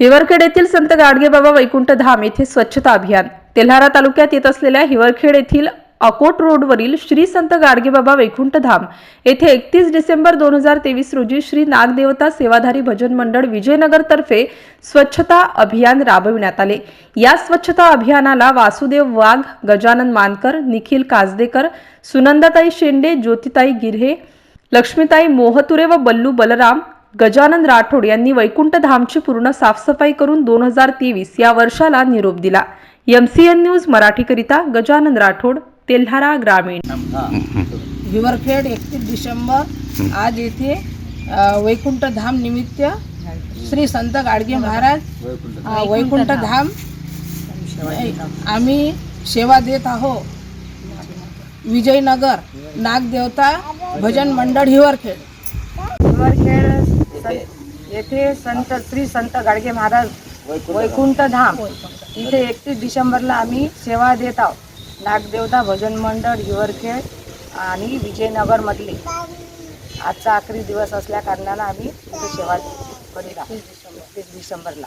हिवरखेड येथील संत गाडगेबाबा वैकुंठ धाम येथे स्वच्छता अभियान. तेल्हारा तालुक्यात येत असलेल्या हिवरखेड येथील अकोट रोडवरील श्री संत गाडगेबाबा वैकुंठ धाम येथे एकतीस डिसेंबर दोन हजार तेवीस रोजी श्री नागदेवता सेवाधारी भजन मंडळ विजयनगर तर्फे स्वच्छता अभियान राबविण्यात आले. या स्वच्छता अभियानाला वासुदेव वाघ गजानन मानकर निखिल काजदेकर सुनंदाताई शेंडे ज्योतिताई गिर्हे लक्ष्मीताई मोहतुरे व बल्लू बलराम गजानन राठोड यांनी वैकुंठ धामची पूर्ण साफसफाई करून दोन हजार तेवीस या वर्षाला निरोप दिला. एमसीएन न्यूज मराठीकरिता गजानन राठोड तेल्हारा ग्रामीण. हिवरखेड एकतीस डिसेंबर आज येथे अ, वैकुंठ धाम निमित्त श्री संत गाडगे महाराज अ, वैकुंठ धाम आम्ही सेवा देत आहोत. विजयनगर नागदेवता भजन मंडळ हिवरखेड हिवरखेड सं- येथे संत श्री संत गाडगे महाराज वैकुंठ धाम इथे एकतीस डिसेंबरला आम्ही सेवा देत आहोत. नागदेवता भजन मंडळ हिवरखेड आणि विजयनगरमधले आजचा आखरी दिवस असल्या कारणानं आम्ही इथे सेवा करीत आहोत. एकतीस डिसेंबरला.